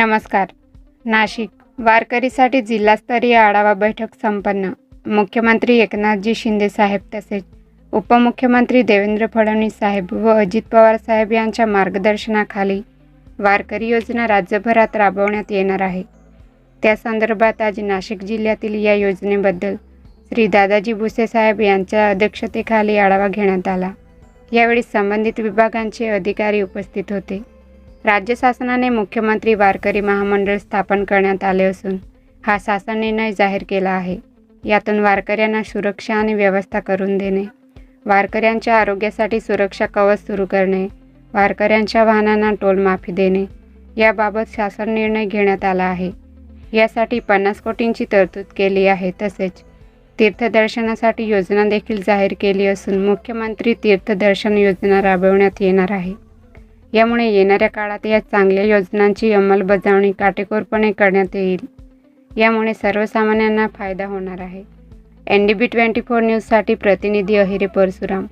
नमस्कार. नाशिक वारकरीसाठी जिल्हास्तरीय आढावा बैठक संपन्न. मुख्यमंत्री एकनाथजी शिंदे साहेब तसेच उपमुख्यमंत्री देवेंद्र फडणवीस साहेब व अजित पवार साहेब यांच्या मार्गदर्शनाखाली वारकरी योजना राज्यभरात राबवण्यात येणार आहे. त्या संदर्भात आज नाशिक जिल्ह्यातील या योजनेबद्दल श्री दादाजी भुसे साहेब यांच्या अध्यक्षतेखाली आढावा घेण्यात आला. यावेळी संबंधित विभागांचे अधिकारी उपस्थित होते. राज्य शासनाने मुख्यमंत्री वारकरी महामंडळ स्थापन करण्यात आले असून हा शासन निर्णय जाहीर केला आहे. यातून वारकऱ्यांना सुरक्षा आणि व्यवस्था करून देणे वारकऱ्यांच्या आरोग्यासाठी सुरक्षा कवच सुरू करणे वारकऱ्यांच्या वाहनांना टोलमाफी देणे याबाबत शासन निर्णय घेण्यात आला आहे. यासाठी पन्नास कोटींची तरतूद केली आहे तसेच तीर्थदर्शनासाठी योजना देखील जाहीर केली असून मुख्यमंत्री तीर्थदर्शन योजना राबवण्यात येणार आहे. यामुळे येणाऱ्या काळात या चांगल्या योजनांची अंमलबजावणी काटेकोरपणे करण्यात येईल. यामुळे सर्वसामान्यांना फायदा होणार आहे. N D B twenty four न्यूजसाठी प्रतिनिधी अहिरे परशुराम.